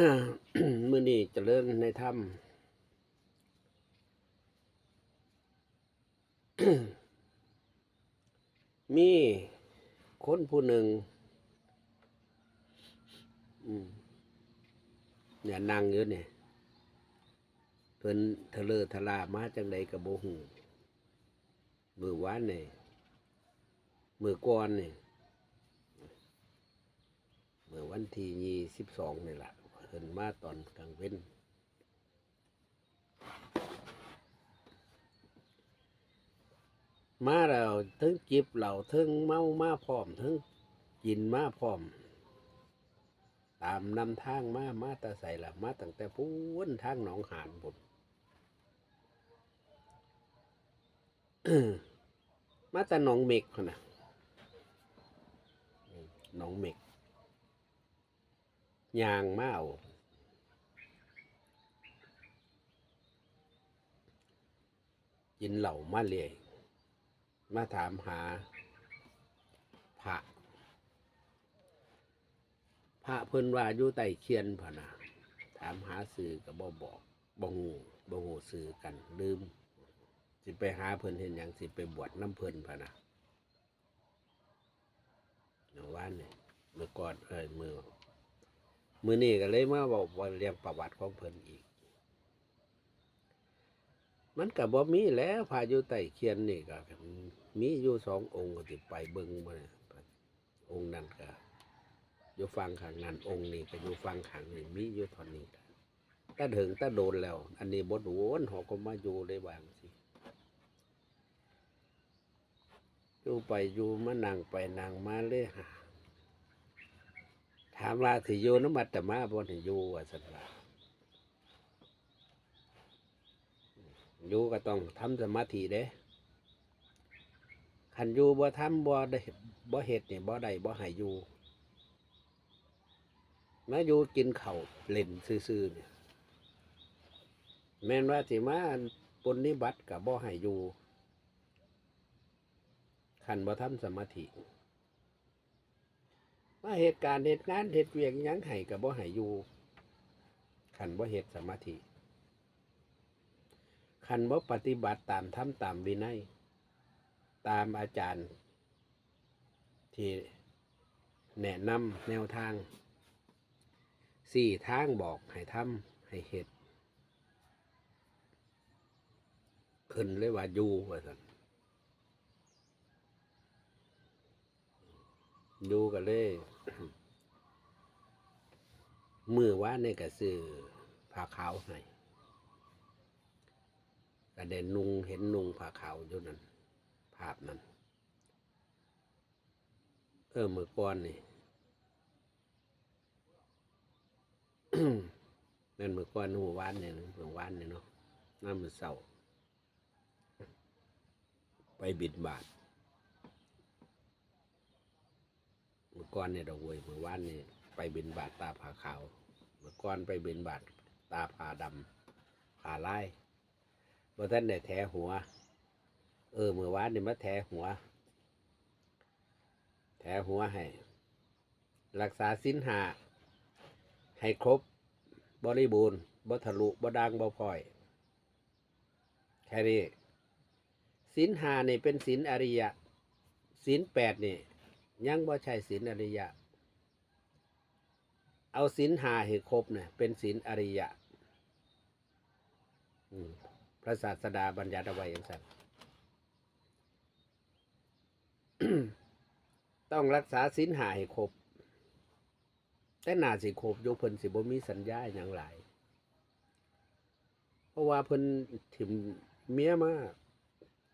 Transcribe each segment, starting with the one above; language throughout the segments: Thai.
มื่อนี้เจะเริ่มในถ้ำมีคนผู้หนึ่งเนี่ยนั่งอยู่เนี่ยเพิ่นทะเลอทะลามาจังใดกับโบหูมือวานเนี่ยมือก่อนเนี่ยมือวันที่ยี่สิบสองนี่แหละ เพิ่นมาตอนกลางเว้นมาแล้วถึงจิบเหล่าถึงเมามาพร้อมถึงกินมาพร้อม ตามนำทางมามาตาใส่ละมาตั้งแต่พูนทางหนองหานผมมาแต่หนองเมกนะหนองเมกยางมาเอา กินเหล่ามาเลียมาถามหาพระพระเพิ่นว่าอยู่ใต้เคียนพะนะถามหาสื่อกับบ่บอกบ่ฮู้บ่ฮู้สื่อกันลืม สิไปหาเพิ่นเห็นหยังสิไปบวชน้ำเพิ่นพะนะเมื่านนี่เมื่อก่อนเอ้ยมือมือนี่ก็เลยมาบอกว่าเรียงประวัติของเพิ่นอีก มันก็บ่มีแล้วพาอยู่ใต้เคียนนี่ก็มีอยู่สององค์ก็สิไปเบิงมาองค์นั้นก็อยู่ฟังข้างนั้นองค์นี้ก็อยู่ฟังข้างนี้มีอยู่เทอนนี้ถ้าถึงถ้าโดนแล้ว อันนี้บดโวนเขาก็มาอยู่ได้บางสิอยู่ไปอยู่มานั่งไปนั่งมาเลยหาถามว่าสิอยู่น้ำมัดแต่มาบนสิอยู่ว่าสันว่า อยู่ก็ต้องทำสมาธิเด้ขันอยู่บ่ทำบ่ได้บ่เฮ็ดเนี่ยบ่ได้บ่ให้อยู่มาอยู่กินเข่าเล่นซื่อๆเนี่ยแม่นว่าสิมาปนนิบัติกับบ่ให้อยู่ขันบ่ทำสมาธิมาเหตุการณ์เหตุงานเหตุเวียงยังให้กับบ่ให้อยู่ขันบ่เหตุสมาธิ ขันบ่ปฏิบัติตามทำตามวินัย ตามอาจารย์ ที่แนะนำแนวทางสี่ทางบอกให้ทำให้เห็ดขึ้นเลยว่าอยู่ว่าสันอยู่กันเลยมือว่าในกระซื้อผ้าขาวให้ กระเด็นนุงเห็นนุงผ้าขาวอยู่นั่นภาพนั้น เออมือก่อนนี่นั่นเมื่อก่อนหัววานเนี่ยเมื่อวานเนี่ยเนาะน้ำมือเศร้าไปบิดบาทเมื่อก่อนเนี่ยดอกเวยเมื่อวานเนี่ยไปบินบาทตาผาขาว เมื่อก่อนไปบินบาทตาผาดำผาไล่ เมื่อท่านได้แถหัว เออเมื่อวานเนี่ยมาแถหัว แถหัวให้ รักษาสินหา ให้ครบบริบูรณ์บ่ทะลุบ่ดังบ่พลอย แค่นี้ศีลหานี่เป็นศีลอริยะศีลแปดนี่ ยังบ่ใช่ศีลอริยะ เอาศีลหาให้ครบเนี่ยเป็นศีลอริยะ อืม พระศาสดาบัญญัติเอาไว้อย่างนั้นต้องรักษาศีลหาให้ครบ แต่นาสิโคบอยกเพิ่นสิบ่มีสัญญาอย่างไรเพราะว่าเพิ่นถิ่มเมียมา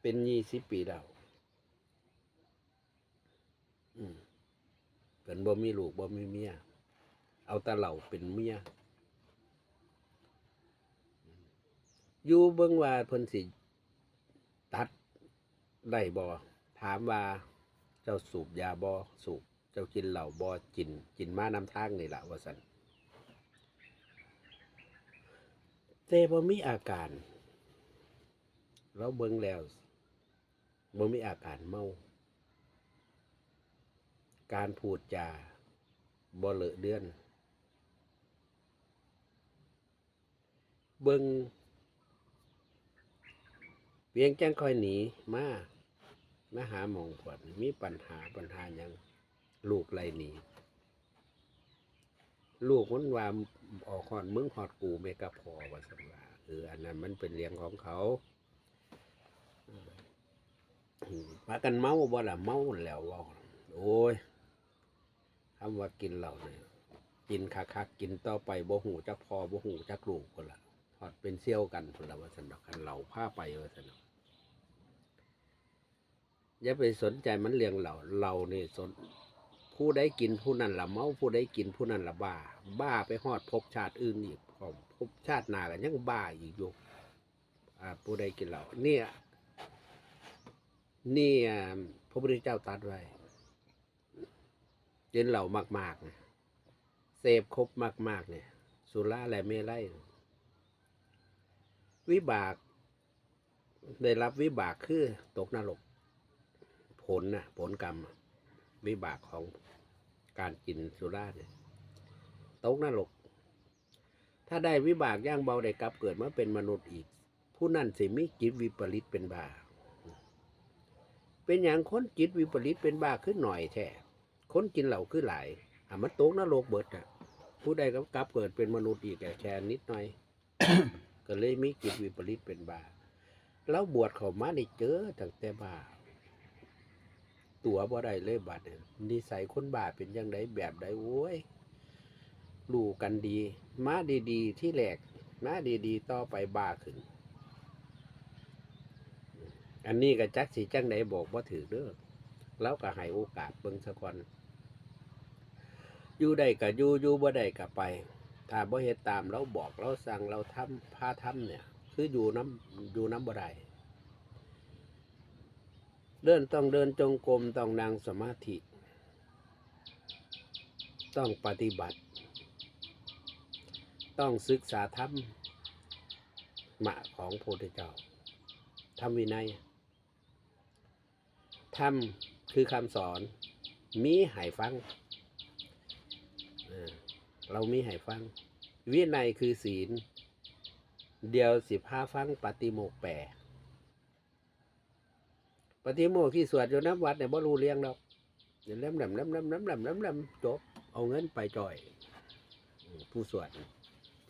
เป็นยี่สิบปีแล้วอืมเพิ่นบ่มีลูกบ่มีเมีย เอาต่เหล่าเป็นเมีย อยู่เบิ่งว่าเพิ่นสิตัดได้บ่ถามว่าเจ้าสูบยาบ่สูบเจ้ากินเหล่าบ่กิน กินมานำทางนี่แหละว่าสันแต่บ่มีอาการเราเบิ่งแล้วบ่มีอาการเมา การพูดจาบ่เลอะเดือน เบิง เพียงจังคอยหนีมามาหาหมองผลมีปัญหาปัญหาหยังลูกไรหนีลูกมันว่าออกหอดมึงหอดกูไม่กระพอว่าสันว่าเอออันนั้นมันเป็นเลี้ยงของเขาพากันเมาบ่ล่ะเมาแล้วว่าโอ้ยคำว่ากินเหล้าเนี่ยกินคักๆกินต่อไปบ่หูจักพอบ่หูจักลูกคนละหอดเป็นเซี่ยวกันคนละว่าสันดอกคันเหล่าผ้าไปว่าสันดอก อย่าไปสนใจมันเลี้ยงเหล่าเราเนี่สนผู้ใดกินผู้นั้นละเมาผู้ใดกินผู้นั้นละบ้า บ้าไปฮอดภพชาติอื่นอีกพร้อมภพชาติหนากันยังบ้าอีกอยู่ผู้ใดกินเหล้าเนี่ยเนี่ยพระพุทธเจ้าตรัดไว้กินเหล้ามากๆเนี่ยเสพครบมาก ๆ เนี่ย สุราและเมลัยวิบาก ได้รับวิบากคือตกนรก ผลนะผลกรรมวิบากของการกินสุราเนี่ยตกนรกถ้าได้วิบากย่างเบาได้กลับเกิดมาเป็นมนุษย์อีก ผู้นั้นสิมีจิตวิปริตเป็นบาเป็นอย่างคนจิตวิปริตเป็นบาขึ้นหน่อยแท้คนกินเหล้าขึ้นหลายอะมันตกนรกเบิดอะผู้ใดก็กลับเกิดเป็นมนุษย์อีกแต่แค่นิดหน่อย ก็เลยมีจิตวิปริตเป็นบาแล้วบวชเขามาได้เจอตั้งแต่บา ตัวบ่ได้เลยบัดเนี่ยนิสัยคนบาเป็นยังไงแบบใดโอ้ยรู้กันดี มาดีๆ ที่แหลกมาดีๆ ต่อไปบาขึ้น อันนี้ก็จักสิจังไดบอกว่าถือเด้อแล้วก็ให้โอกาสเบิ่งสะก่อนอยู่ได้ก็อยู่อยู่บ่ได้ก็ไป ถ้าบ่เฮ็ดตามเราบอกเราสั่งเราทำพาทำเนี่ย คืออยู่น้ำอยู่น้ำบ่ได้ เดินต้องเดินจงกรมต้องนั่งสมาธิ ต้องปฏิบัติ ต้องศึกษาธรรมมะของพระพุทธเจ้าธรรมวินัยธรรมคือคำสอน มีให้ฟัง เรามีให้ฟัง วินัยคือศีล เดียวสิพาฟังปฏิโมกแปร ปฏิโมกข์ที่สวดอยู่น้ำวัดเนี่ยบ่รู้เรียงดอกเดี๋ยวแหลมแหลมแหลมแหลมแหลมแหลมแหลมจบเอาเงินไปจ่อย ผู้สวด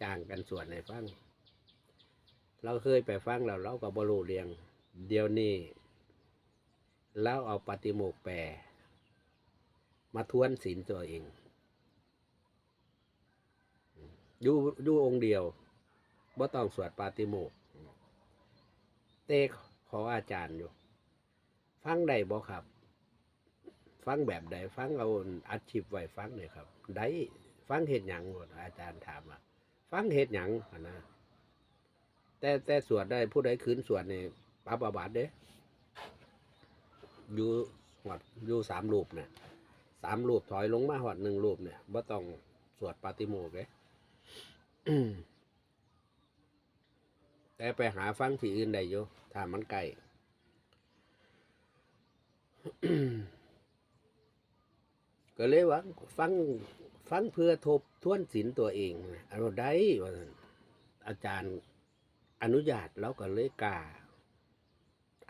จ้างกันสวดให้ฟังเราเคยไปฟังแล้วเราก็บ่รู้เรียง เดี๋ยวนี้เราเอาปฏิโมกแปรมาทวนศีลตัวเองอยู่อยู่องค์เดียวบ่ต้องสวดปาติโมกเตขออาจารย์อยู่ ฟังได้บ่ครับ ฟังแบบใดฟังเอาอัดชิปไว้ฟังเลยครับ ได้ฟังเห็ดหยังบ่อาจารย์ถามอะฟังเห็ดหยังนะแต่แต่สวดได้ผู้ใดคืนสวดนี่ปรับอาบัติเด้อยู่หอดอยู่สามรูปเนี่ยสามรูปถอยลงมาหอดหนึ่งรูปเนี่ยบ่ต้องสวดปาติโมกเลยแต่ไปหาฟังที่อื่นได้อยู่ถ้ามันไกล ก็เลยว่าฟังฟังเพื่อทบทวนศีลตัวเองอนว่าได้ว่าอาจารย์อนุญาตแล้วก็เลยกล้า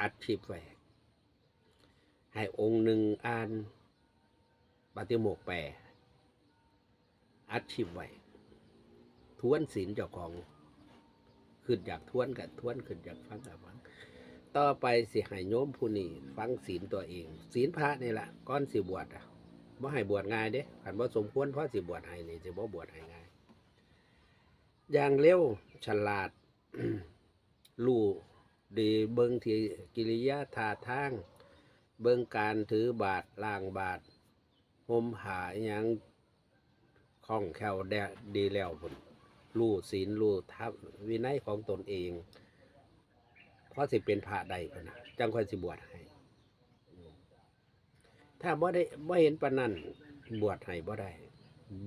อัดคลิปไว้ให้องค์หนึ่งอ่านปฏิโมกข์แปลอัดคลิปไว้ทวนศีลเจ้าของขึ้นอยากทวนกับทวนขึ้นอยากฟังกับฟัง ต่อไปสิให้โยมผู้นี้ฟังศีลตัวเอง ศีลพระนี่แหละก้อนสิบวชอะบ่ให้บวชง่ายเด้ขันบ่สมควรเพราะสิบวชให้นี่สิบ่บวชให้ง่าย อย่างเร็วฉลาดรู้ดีเบิ่งทีกิริยาท่าทาง เบิ่งการถือบาทล่างบาทห่มหาอหยังคล่องแคล่วดดีแล้วพุ่นรู้ศีลรู้ทับวินัยของตนเอง พราะสิเป็นพระใดพุ่นนะจังค่อยสิบวชให้ ถ้าบ่ได้บ่เห็นปานนั้นบวชให้บ่ได้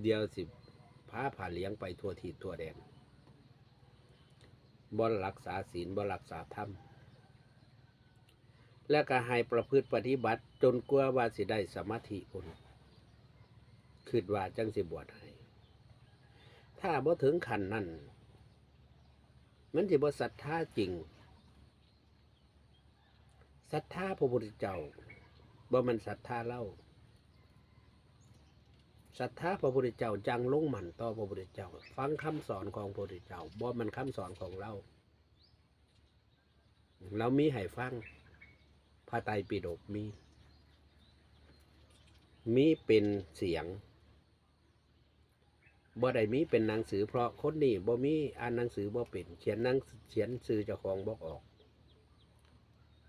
เดียวสิพาผ่าเลี้ยงไปทั่วทิศทั่วแดนบ่รักษาศีลบ่รักษาธรรมแล้วก็ให้ประพฤติปฏิบัติ จนกลัวว่าสิได้สมาธิพุ่นคิดว่าจังสิบวชให้ ถ้าบ่ถึงขันนั้นมันสิบ่ศรัทธาจริง ศรัทธาพระพุทธเจ้าบ่มันศรัทธาเล่าศรัทธาพระพุทธเจ้าจังลงหมั่นต่อพระพุทธเจ้า ฟังคำสอนของพระพุทธเจ้าบ่มันคำสอนของเราเรามีให้ฟังพระไตรปิฎกมี มีเป็นเสียงบ่ได้มีเป็นหนังสือเพราะคนนี้บ่มีอ่านหนังสือบ่เป็นเขียนหนังเขียนสื่อเจ้าของบ่ออก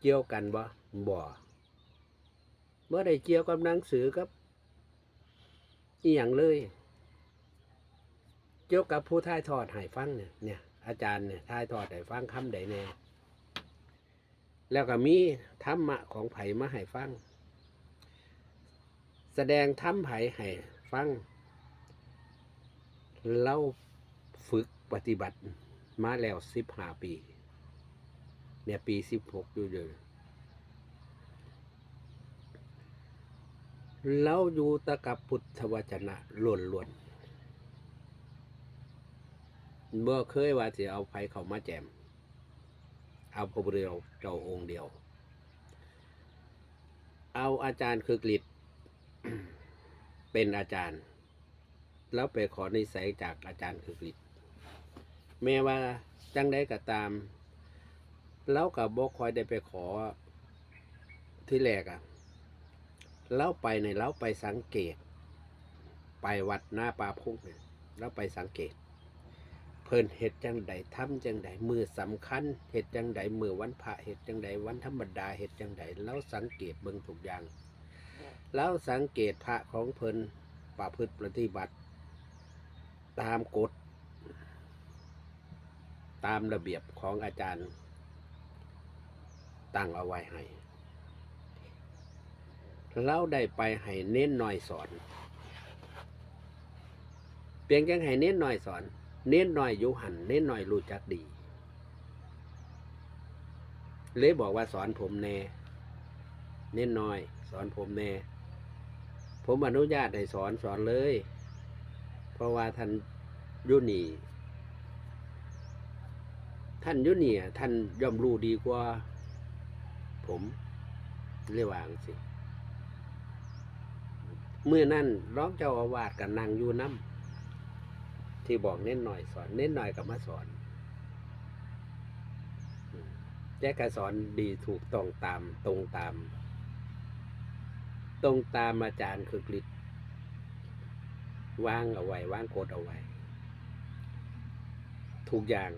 เกี่ยวกันบ่บ่บ่อได้เกี่ยวกับหนังสือกับอีหยังเลย เกี่ยวกับผู้ถ่ายทอดให้ฟังเนี่ยเนี่ย อาจารย์เนี่ยถ่ายทอดให้ฟังคำใดแน่แล้วก็มีธรรมะของไผมาให้ฟัง แสดงธรรมไผให้ฟังเราฝึกปฏิบัติมาแล้วสิบห้าปี เนี่ยปีสิบหกอยู่เดือนเราอยู่ตะกับพุทธวจนะล้วนล้วนเมื่อเคยว่าจะเอาไผเขามาแจม เอาพระพุทธเจ้าองค์เดียว เอาอาจารย์คือกฤษเป็นอาจารย์ แล้วไปขอนิสัยจากอาจารย์คือกฤษแม้ว่าจังได้ก็ตาม แล้วกับบกคอยได้ไปขอที่แรกอะแล้วไปในแล้วไปสังเกต ไปวัดหน้าปลาพุกเนี่ยแล้วไปสังเกต เพิ่นเฮ็ดจังใดทำจังใดมือสำคัญเฮ็ดจังใดมือวันพระเฮ็ดจังใดวันธรรมดาเฮ็ดจังใดแล้วสังเกตเบิ่งทุกอย่างแล้วสังเกตพระของเพิ่นประพฤติปฏิบัติ ตามกฎตามระเบียบของอาจารย์ ตั้งเอาไว้ให้เราได้ไปให้เน้นหน่อยสอนเพียงแค่ให้เน้นหน่อยสอน เน้นหน่อยอยุหันเน้นหน่อยรู้จักดี เลยบอกว่าสอนผมแน่ เน้นหน่อย สอนผมแน่ ผมอนุญาตให้สอนสอนเลย เพราะว่าท่านยุนีท่านยุนี่อะท่านย่อมรู้ดีกว่า ผมเรียกว่างสิเมื่อนั้นร้องเจ้าอาวาสกับนางยูน้ำที่บอกเน้นหน่อยสอน เน้นหน่อยกับมาสอนแจ้กสอนดีถูกต้องตามตรงตาม ตรงตามอาจารย์คือกฤษวางเอาไว้วางโกดเอาไว้ทุกอย่าง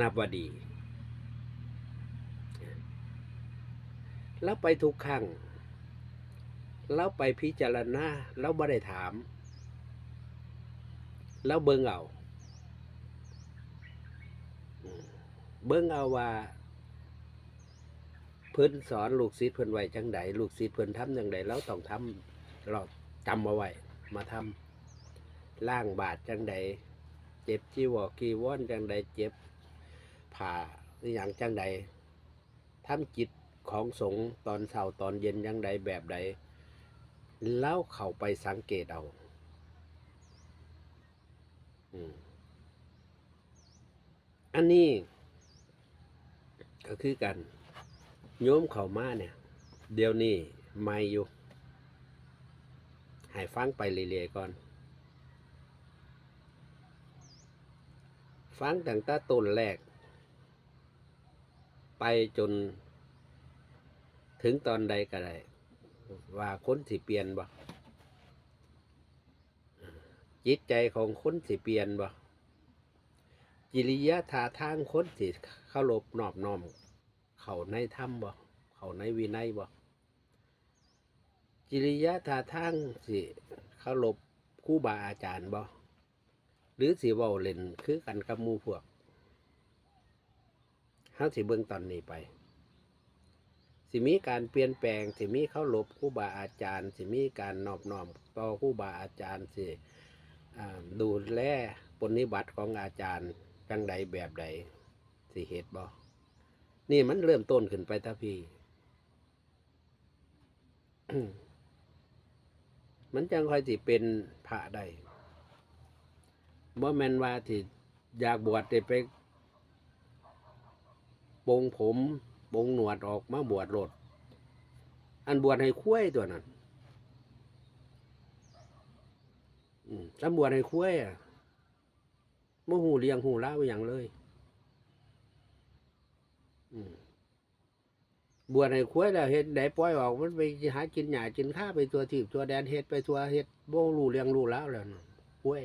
นับว่าดี แล้วไปทุกครั้งแล้วไปพิจารณาแล้วไม่ได้ถาม แล้วเบิ่งเอาเบิ่งเอาว่า เพิ่นสอนลูกศิษย์เพิ่นไว้จังใดลูกศิษย์เพิ่นทำจังใดแล้วต้องทำเราจำเอาไว้มาทำล่างบาทจังใดเจ็บจีวรกีวอนจังใดเจ็บผ่าอย่างจังใดทำจิต ของสงตอนเช้าตอนเย็นจังใดแบบใดแล้วเข้าไปสังเกตเอาอันนี้ ก็คือกัน โยมเข้ามาเนี่ย เดี๋ยวนี้ไม่อยู่ให้ฟังไปเรื่อยๆก่อน ฟังตั้งแต่ต้นแรก ไปจน ถึงตอนใดก็ได้ว่าคนสิเปลี่ยนบ่จิตใจของคนสิเปลี่ยนบ่กิริยาท่าทางคนสิเข้ารบนอบน้อม เขาในธรรมบ่เขาในวินัยบ่กิริยาท่าทางสิเคารพครูบาอาจารย์บ่หรือสิเว้าเล่นคือกันกับมูพวกเฮาสิเบิ่งตอนนี้ไป สิมีการเปลี่ยนแปลงสิมีเคารพครูบาอาจารย์ สิมีการนอบน้อมต่อครูบาอาจารย์สิอ่ดูแลปฏิบัติของอาจารย์จังใดแบบใดสิเฮ็ดบ่นี่มันเริ่มต้นขึ้นไปตาพี่มันจังค่อยสิเป็นพระได้บ่แมนว่าที่อยากบวชได้ไปปงผม ปงหนวดออกมาบวชโลดอันบวชให้คุ้ยตัวนั้นอืมบวชให้คุ้ยอะมื่หูเลียงหูเล่าอย่างเลยบวชให้คุ้ยแล้วเฮ็ดได้ปล่อยออกมันไปหากินหญ้ากินข้าไปตัวทีบตัวแดนเฮ็ดไปตัวเฮ็ดบ่รู้เลียงรู้แล้วแล้วคุ้ย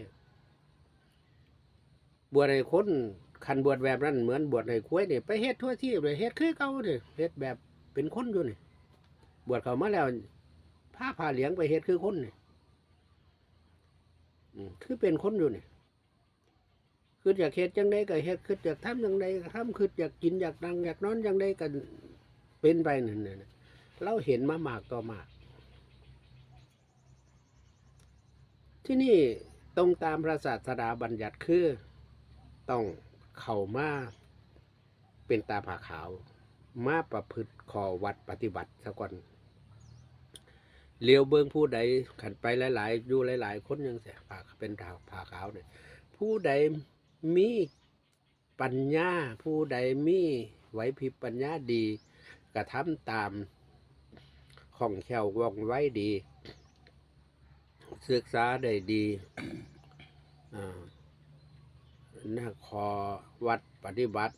บวชให้คน คันบวชแบบนั้นเหมือนบวชให้คุ้ยเนี่ยไปเฮ็ดทั่วที่เลยเฮ็ดคือเก่าเนี่ยเฮ็ดแบบเป็นคนอยู่นี่บวชเข้ามาแล้วผ้าผ่าเหลียงไปเฮ็ดคือคนนี่คือเป็นคนอยู่นี่คืออยากเฮ็ดจังไดก็เฮ็ดคืออยากทำจังไดก็ทำคืออยากกินอยากนั่งอยากนอนจังไดก็เป็นไปนั่นน่ะเราเห็นมามากต่อมาก ที่นี่ตรงตามพระศาสดาบัญญัติคือต้อง เข้ามาเป็นตาผ่าขาว มาประพฤติขอวัดปฏิบัติซะก่อนเลียวเบิงผู้ใดขันไปหลาย ๆ อยู่หลาย ๆ คนยังเสียผาเป็นทาผ่าขาวเนี่ยผู้ใดมีปัญญา ผู้ใดมีไหวพริบปัญญาดี กระทำตามของแขวว่องไว้ดีศึกษาได้ดีอ่า นะขอวัดปฏิบัติ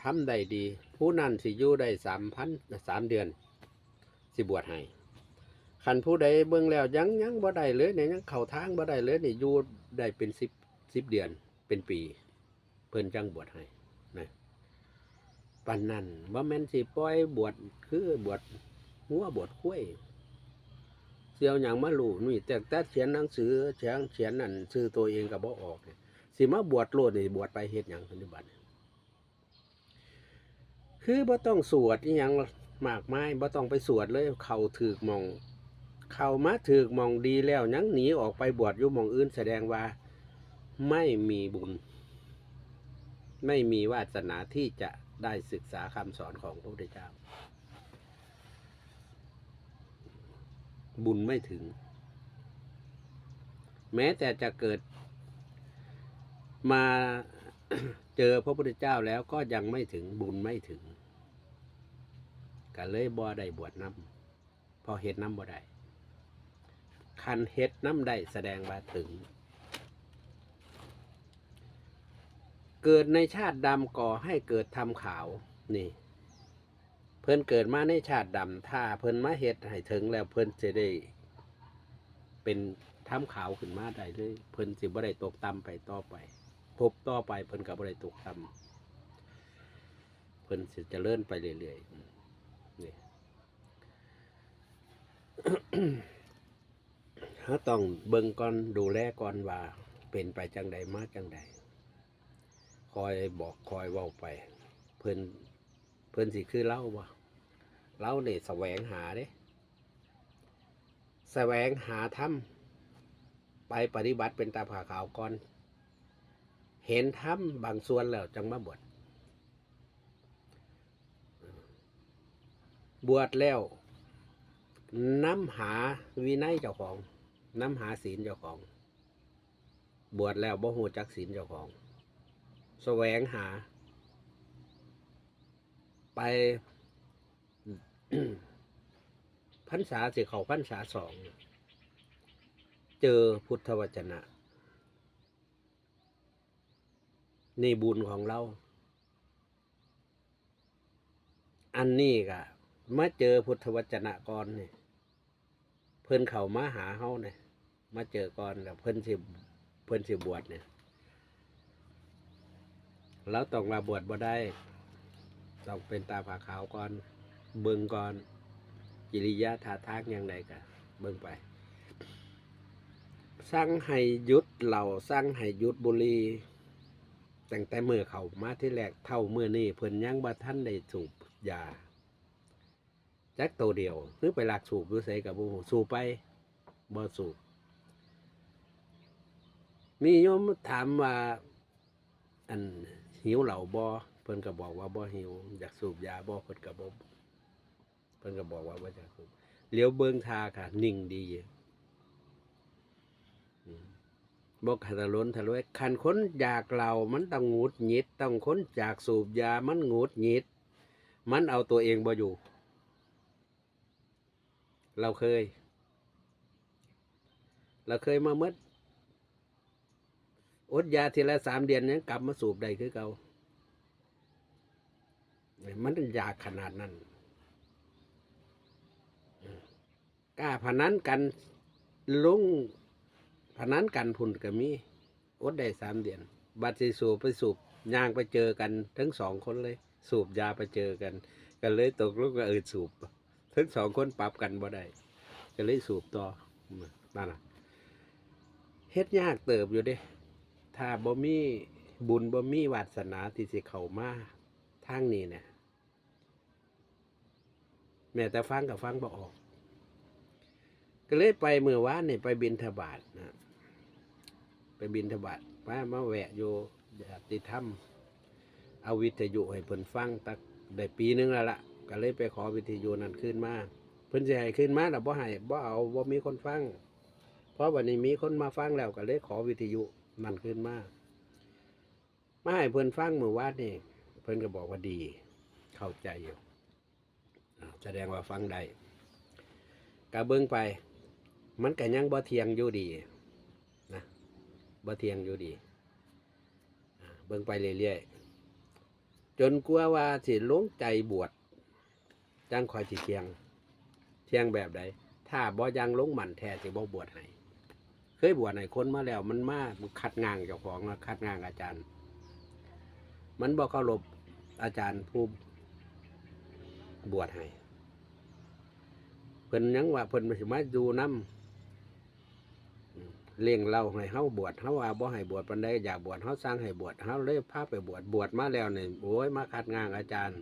ทำได้ดี ผู้นั้นสิอยู่ได้สามพันสามเดือน สิบวชให้ขันผู้ใดเบิ่งแล้วยังยังบ่ได้เลยเนี่ยยังเข่าทางบ่ได้เลยเนี่ยอยู่ได้เป็นสิบสิบเดือนเป็นปี เพิ่นจังบวชให้นะปันนั้นว่าแม่นสิปล่อยบวชคือบวชหัวบวชคุ้ยเสียวอย่างมาลูนี่แต่แต่เขียนหนังสือเขียนเขียนนั่นซื้อตัวเองกับบ่ออกเนี่ย สิมาบวชโลดนี่บวชไปเฮ็ดหยังปฏิบัติคือบ่ต้องสวดอหยังมากมายบ่ต้องไปสวดเลยเข้าถือกมอง เข้ามาถือกมองดีแล้วยังหนีออกไปบวชอยู่มองอื่นแสดงว่าไม่มีบุญ ไม่มีวาสนาที่จะได้ศึกษาคำสอนของพระพุทธเจ้า บุญไม่ถึง แม้แต่จะเกิด มาเจอพระพุทธเจ้าแล้วก็ยังไม่ถึงบุญไม่ถึงก็เลยบ่ได้บวชน้ำพอเฮ็ดน้ำบ่ได้คันเฮ็ดน้ำได้แสดงว่าถึง เกิดในชาติดำก่อให้เกิดทำขาวนี่ เพิ่นเกิดมาในชาติดำถ้าเพิ่นมาเฮ็ดให้ถึงแล้วเพิ่นจะได้ เป็นทำขาวขึ้นมาได้เลยเพิ่นสิบ่ได้ตกต่ำไปต่อไป พบต่อไปเพิ่นก็บ่ได้ตกต่ำเพิ่นสิเจริญไปเรื่อยๆนี่เขาต้องเบิ่งก่อนดูแลก่อนว่า เป็นไปจังใดมาจังใดคอยบอกคอยเว้าไป เพิ่นเพิ่นสิคือเล่าบ่เล่าเนี่ยแสวงหาเด้แสวงหาธรรมไปปฏิบัติเป็นตาผ่าขาวก่อน เห็นธรรมบางส่วนแล้วจังมาบวชบวชแล้วน้ำหาวินัยเจ้าของน้ำหาศีลเจ้าของ บวชแล้วบ่หูจักศีลเจ้าของแสวงหา ไปพรรษาสิเขาพรรษาสอง เจอพุทธวจนะ นี่บุญของเรา อันนี้ก็มาเจอพุทธวจนะก่อนเนี่ยเพิ่นเข้ามาหาเฮาเนี่ยมาเจอก่อนแล้วเพิ่นสิเพิ่นสิบวชเนี่ยแล้วต้องมาบวชบ่ได้ ต้องเป็นตาผาขาวก่อน เบิ่งก่อนกิริยาท่าทางอย่างไรกะเบิ่งไปสร้างให้ยุดเหล่าสร้างให้ยุดบุรี ตั้งแต่เมื่อเขามาที่แรกเท่าเมื่อนี้เพิ่นยังบ่ท่านได้สูบยาจักตัวเดียวหรือไปหลักสูบหรือใส่กับบูสูบไปบ่สูบมีโยมถามว่า อันหิวเหล่าบ่เพิ่นก็บอกว่าบ่หิว อยากสูบยาบ่เพิ่นก็บ่เพิ่นก็บอกว่าบ่อยากสูบเหลียวเบิงทาค่ะ นิ่งดีอยู่อืม บอกขตะล้นทะลุยคันค้นอยากเรามันต้องหงุดหงิดต้องค้นจากสูบยามันหงุดหงิด มันเอาตัวเองบ่อยู่ เราเคย เราเคยมาเมื่ออดยาทีละสามเดือนยังกลับมาสูบได้คือเก่ามันอยากขนาดนั้นกล้าพนันกันลุง พนันกันพุ่นก็มีอดได้สามเดือน บัตรสิสูบไปสูบยางไปเจอกัน ทั้งสองคนเลย สูบยาไปเจอกัน ก็เลยตกลงก็เออสูบ ทั้งสองคนปรับกันบ่ได้ก็เลยสูบต่อนั่นน่ะเฮ็ดยากเติบอยู่เด้ ถ้าบ่มีบุญบ่มีวาสนาที่สิเข้ามาทางนี้เนี่ยแม้แต่ฟังกับฟังบ่ออก ก็เลยไปเมื่อวานนี่ไปบินทบาทนะ ไปบินทบาทมามาแวะอยู่ญาติธรรมเอาวิทยุให้เพิ่นฟังตักได้ปีหนึงแล้วล่ะก็เลยไปขอวิทยุนั้นขึ้นมาเพิ่นสิให้ขึ้นมาแล้วบ่ให้บ่เอาบ่มีคนฟัง เพราะวันนี้มีคนมาฟังแล้วก็เลยขอวิทยุนั่นขึ้นมามาให้เพิ่นฟังเมื่อวานนี่เพิ่นก็บอกว่าดี เข้าใจอยู่แสดงว่าฟังได้ก็เบิ่งไป มันก็ยังบ่เทียงอยู่ดี บ่เทียงอยู่ดีเบิ่งไปเรื่อยๆจนกลัวว่าสิลงใจบวชจังคอยสิเทียง เทียงแบบใดถ้าบ่ยังลงหมันแท้สิบ่บวชให้เคยบวชให้คนมาแล้วมันมามันคัดงางเจ้าของนะคัดงางอาจารย์ มันบ่เคารพอาจารย์ผู้บวชให้เพิ่นยังว่าเพิ่นสิมาดูน้ำ เลี้ยงเราให้เฮาบวชเฮาว่าบ่ให้บวชปานใดอยากบวชเฮาสร้างให้บวชเฮาเลยพาไปบวชบวชมาแล้วเนี่ยโอ้ยมาคัดงางอาจารย์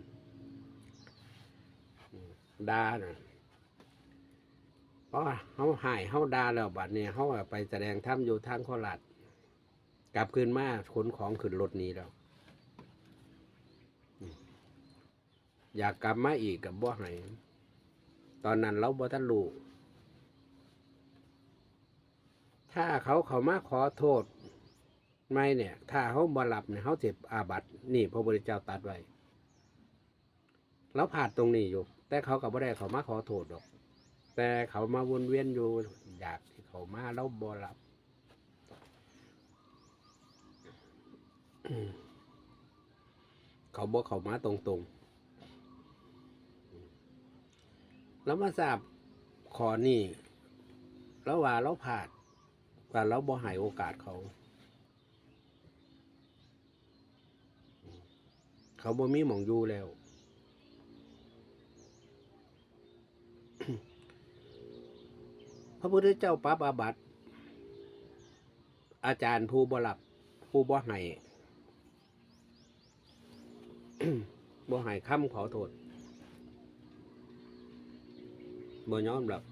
ดาน่ะเพราะเฮาหายเฮาดาแล้วบัดนี้เฮาไปแสดงธรรมอยู่ทางโคราชกลับคืนมาขนของขึ้นรถนี้แล้วอยากกลับมาอีกกับบ่ให้ตอนนั้นเราบ่ทันรู้ ถ้าเขาเขามาขอโทษไม่เนี่ย ถ้าเขาบ่รับเนี่ยเขาเจ็บอาบัตินี่พระพุทธเจ้าตัดไว้เราผ่านตรงนี้อยู่ แต่เขาก็บ่ได้เขามาขอโทษหรอก แต่เขามาวนเวียนอยู่ อยากที่เขามาแล้วบ่รับเขาบอกเขามาตรงๆ แล้วมาทราบขอนี่แล้วว่าเราผ่าน แต่เราบ่ใหายโอกาสเขา เขาบ่มีหมองอยู่แล้ว พระพุทธเจ้าปับอาบัติ อาจารย์ผู้บ่หลับผู้บ่ให้บ่ให้คำขอโทษบ่ยอมรับ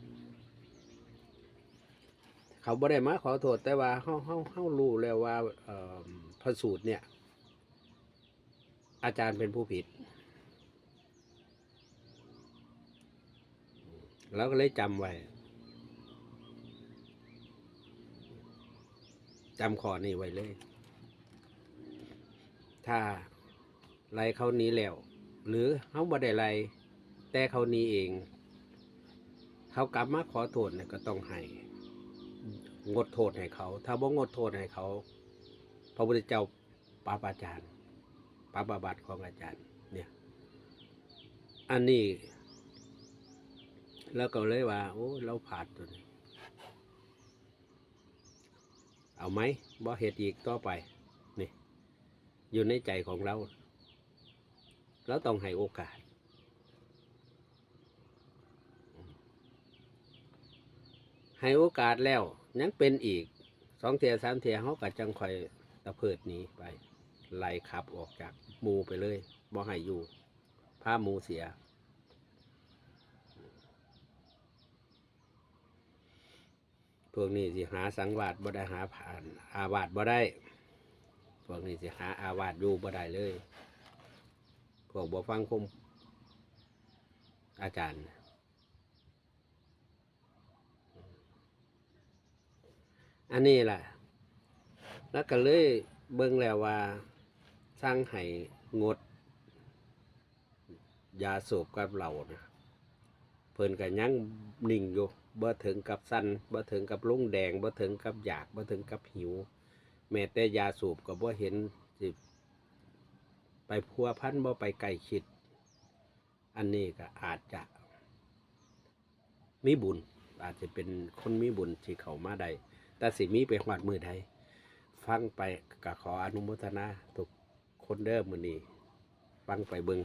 เขาบ่ได้มาขอโทษแต่ว่าเฮาเฮาเฮารู้แล้วว่าเอ่อพระสูตรเนี่ย อาจารย์เป็นผู้ผิดแล้วก็เลยจำไว้จำขอนี้ไว้เลย ถ้าไล่เขานี้แล้ว หรือเขาบ่ได้ไล่แต่เขานี้เอง เขากลับมาขอโทษเนี่ยก็ต้องให้ งดโทษให้เขา ถ้าบ่งดโทษให้เขา พระพุทธเจ้าปราบอาจารย์ปราบาบัติของอาจารย์ เนี่ย อันนี้ แล้วก็เลยว่า โอ้ เราผ่านตัวนี้ เอาไหมบ่เหตุอีกต่อไป นี่ อยู่ในใจของเรา เราต้องให้โอกาสให้โอกาสแล้ว ยังเป็นอีกสองเทียสามเทียเขาก็จังคอยตะเพิดนี้ไปไล่ขับออกจากหมูไปเลยบ่ให้อยู่พาหมูเสีย พวกนี้สิหาสังวาสบ่ได้หาผ่านอาวาสบ่ได้ พวกนี้สิหาอาวาสอยู่บ่ได้เลย พวกบ่ฟังคมอาจารย์ อันนี้แหละแล้วก็เลยเบิ่งแล้วว่าสร้างให้งด ยาสูบกับเรานะเพิ่นก็ยังนิ่งอยู่บ่ถึงกับสั้นบ่ถึงกับลุงแดงบ่ถึงกับอยากบ่ถึงกับหิว แม้แต่ยาสูบก็บ่เห็นสิไปพัวพันบ่ไปไกลชิด อันนี้ก็อาจจะมีบุญอาจจะเป็นคนมีบุญที่เขามาได้ แต่สิมีไปหอดมือใดฟังไปก็ขออนุโมทนาทุกคนเด้อมือนี้ฟังไปเบิง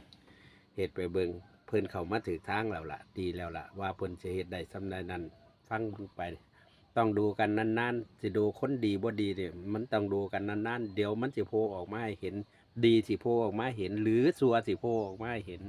เหตุไปเบิงเพิ่นเขามาถือทางแล้วล่ะ ดีแล้วล่ะ ว่าเพิ่นจะเหตุใดสำใดนั้น ฟังไป ต้องดูกันนานๆสิดูคนดีบ่ดีเนี่ยมันต้องดูกันนานๆเดี๋ยวมันสิโผล่ออกมาให้เห็น ดีสิโผล่ออกมาให้เห็น หรือสัวสิโผล่ออกมาให้เห็น